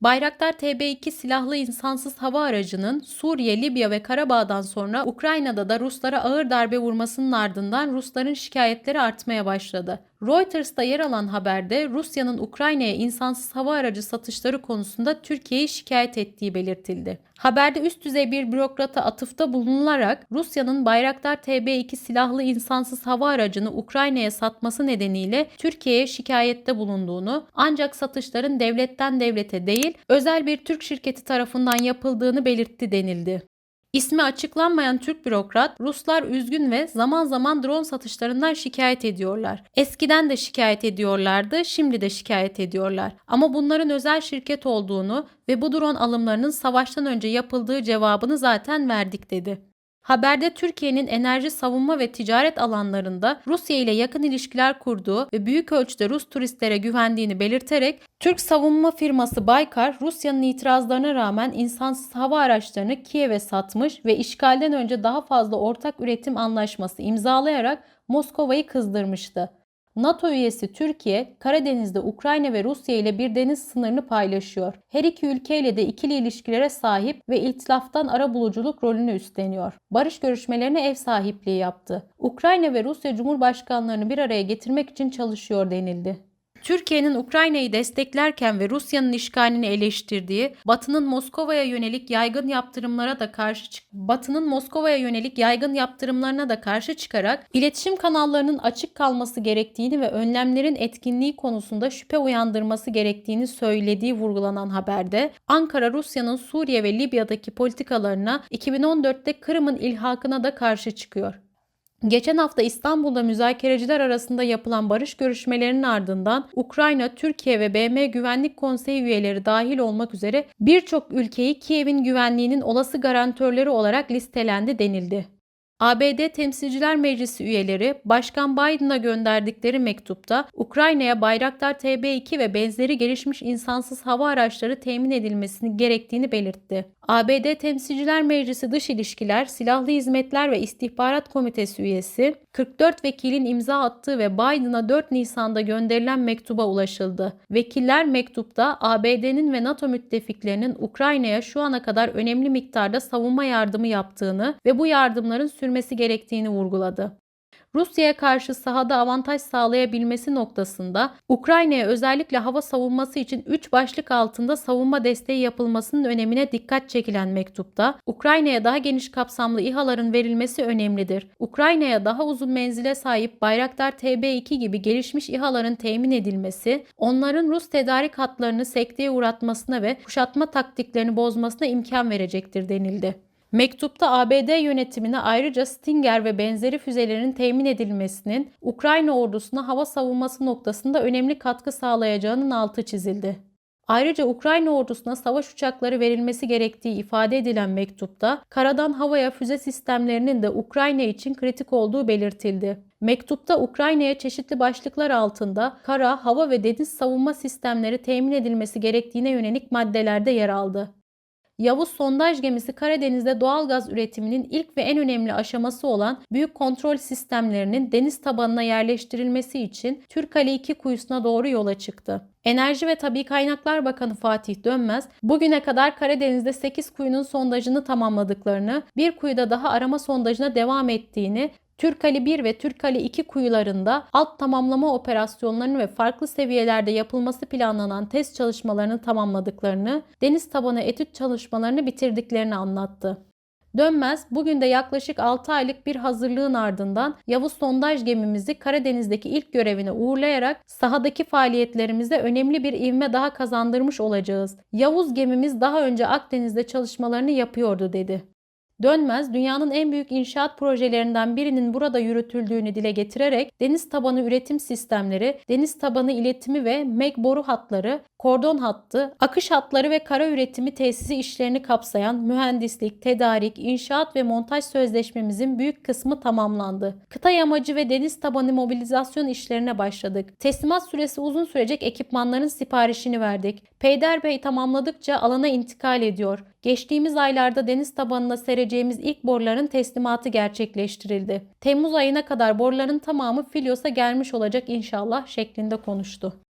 Bayraktar TB2 silahlı insansız hava aracının Suriye, Libya ve Karabağ'dan sonra Ukrayna'da da Ruslara ağır darbe vurmasının ardından Rusların şikayetleri artmaya başladı. Reuters'ta yer alan haberde Rusya'nın Ukrayna'ya insansız hava aracı satışları konusunda Türkiye'yi şikayet ettiği belirtildi. Haberde üst düzey bir bürokrata atıfta bulunularak Rusya'nın Bayraktar TB2 silahlı insansız hava aracını Ukrayna'ya satması nedeniyle Türkiye'ye şikayette bulunduğunu ancak satışların devletten devlete değil özel bir Türk şirketi tarafından yapıldığını belirtti denildi. İsmi açıklanmayan Türk bürokrat, Ruslar üzgün ve zaman zaman drone satışlarından şikayet ediyorlar. Eskiden de şikayet ediyorlardı, şimdi de şikayet ediyorlar. Ama bunların özel şirket olduğunu ve bu drone alımlarının savaştan önce yapıldığı cevabını zaten verdik dedi. Haberde Türkiye'nin enerji, savunma ve ticaret alanlarında Rusya ile yakın ilişkiler kurduğu ve büyük ölçüde Rus turistlere güvendiğini belirterek Türk savunma firması Baykar, Rusya'nın itirazlarına rağmen insansız hava araçlarını Kiev'e satmış ve işgalden önce daha fazla ortak üretim anlaşması imzalayarak Moskova'yı kızdırmıştı. NATO üyesi Türkiye, Karadeniz'de Ukrayna ve Rusya ile bir deniz sınırını paylaşıyor. Her iki ülkeyle de ikili ilişkilere sahip ve iltilaftan arabuluculuk rolünü üstleniyor. Barış görüşmelerine ev sahipliği yaptı. Ukrayna ve Rusya Cumhurbaşkanlarını bir araya getirmek için çalışıyor denildi. Türkiye'nin Ukrayna'yı desteklerken ve Rusya'nın işgalini eleştirdiği, Batı'nın Moskova'ya yönelik yaygın yaptırımlara da karşı Batı'nın Moskova'ya yönelik yaygın yaptırımlarına da karşı çıkarak iletişim kanallarının açık kalması gerektiğini ve önlemlerin etkinliği konusunda şüphe uyandırması gerektiğini söylediği vurgulanan haberde Ankara Rusya'nın Suriye ve Libya'daki politikalarına 2014'te Kırım'ın ilhakına da karşı çıkıyor. Geçen hafta İstanbul'da müzakereciler arasında yapılan barış görüşmelerinin ardından Ukrayna, Türkiye ve BM Güvenlik Konseyi üyeleri dahil olmak üzere birçok ülkeyi Kiev'in güvenliğinin olası garantörleri olarak listelendi denildi. ABD Temsilciler Meclisi üyeleri Başkan Biden'a gönderdikleri mektupta Ukrayna'ya Bayraktar TB2 ve benzeri gelişmiş insansız hava araçları temin edilmesini gerektiğini belirtti. ABD Temsilciler Meclisi Dış İlişkiler, Silahlı Hizmetler ve İstihbarat Komitesi üyesi 44 vekilin imza attığı ve Biden'a 4 Nisan'da gönderilen mektuba ulaşıldı. Vekiller mektupta ABD'nin ve NATO müttefiklerinin Ukrayna'ya şu ana kadar önemli miktarda savunma yardımı yaptığını ve bu yardımların sürmesi gerektiğini vurguladı. Rusya'ya karşı sahada avantaj sağlayabilmesi noktasında Ukrayna'ya özellikle hava savunması için 3 başlık altında savunma desteği yapılmasının önemine dikkat çekilen mektupta Ukrayna'ya daha geniş kapsamlı İHA'ların verilmesi önemlidir. Ukrayna'ya daha uzun menzile sahip Bayraktar TB2 gibi gelişmiş İHA'ların temin edilmesi, onların Rus tedarik hatlarını sekteye uğratmasına ve kuşatma taktiklerini bozmasına imkan verecektir denildi. Mektupta ABD yönetimine ayrıca Stinger ve benzeri füzelerin temin edilmesinin Ukrayna ordusuna hava savunması noktasında önemli katkı sağlayacağının altı çizildi. Ayrıca Ukrayna ordusuna savaş uçakları verilmesi gerektiği ifade edilen mektupta karadan havaya füze sistemlerinin de Ukrayna için kritik olduğu belirtildi. Mektupta Ukrayna'ya çeşitli başlıklar altında kara, hava ve deniz savunma sistemleri temin edilmesi gerektiğine yönelik maddelerde yer aldı. Yavuz sondaj gemisi Karadeniz'de doğal gaz üretiminin ilk ve en önemli aşaması olan büyük kontrol sistemlerinin deniz tabanına yerleştirilmesi için Türkali 2 kuyusuna doğru yola çıktı. Enerji ve Tabi Kaynaklar Bakanı Fatih Dönmez, bugüne kadar Karadeniz'de 8 kuyunun sondajını tamamladıklarını, bir kuyuda daha arama sondajına devam ettiğini Türk Ali 1 ve Türk Ali 2 kuyularında alt tamamlama operasyonlarını ve farklı seviyelerde yapılması planlanan test çalışmalarını tamamladıklarını, deniz tabanı etüt çalışmalarını bitirdiklerini anlattı. Dönmez bugün de yaklaşık 6 aylık bir hazırlığın ardından Yavuz sondaj gemimizi Karadeniz'deki ilk görevine uğurlayarak sahadaki faaliyetlerimize önemli bir ivme daha kazandırmış olacağız. Yavuz gemimiz daha önce Akdeniz'de çalışmalarını yapıyordu dedi. Dönmez, dünyanın en büyük inşaat projelerinden birinin burada yürütüldüğünü dile getirerek deniz tabanı üretim sistemleri, deniz tabanı iletimi ve MEG boru hatları, kordon hattı, akış hatları ve kara üretimi tesisi işlerini kapsayan mühendislik, tedarik, inşaat ve montaj sözleşmemizin büyük kısmı tamamlandı. Kıta yamacı ve deniz tabanı mobilizasyon işlerine başladık. Teslimat süresi uzun sürecek ekipmanların siparişini verdik. Peyderbey tamamladıkça alana intikal ediyor. Geçtiğimiz aylarda deniz tabanına sereceğimiz ilk boruların teslimatı gerçekleştirildi. Temmuz ayına kadar boruların tamamı Filyos'a gelmiş olacak inşallah şeklinde konuştu.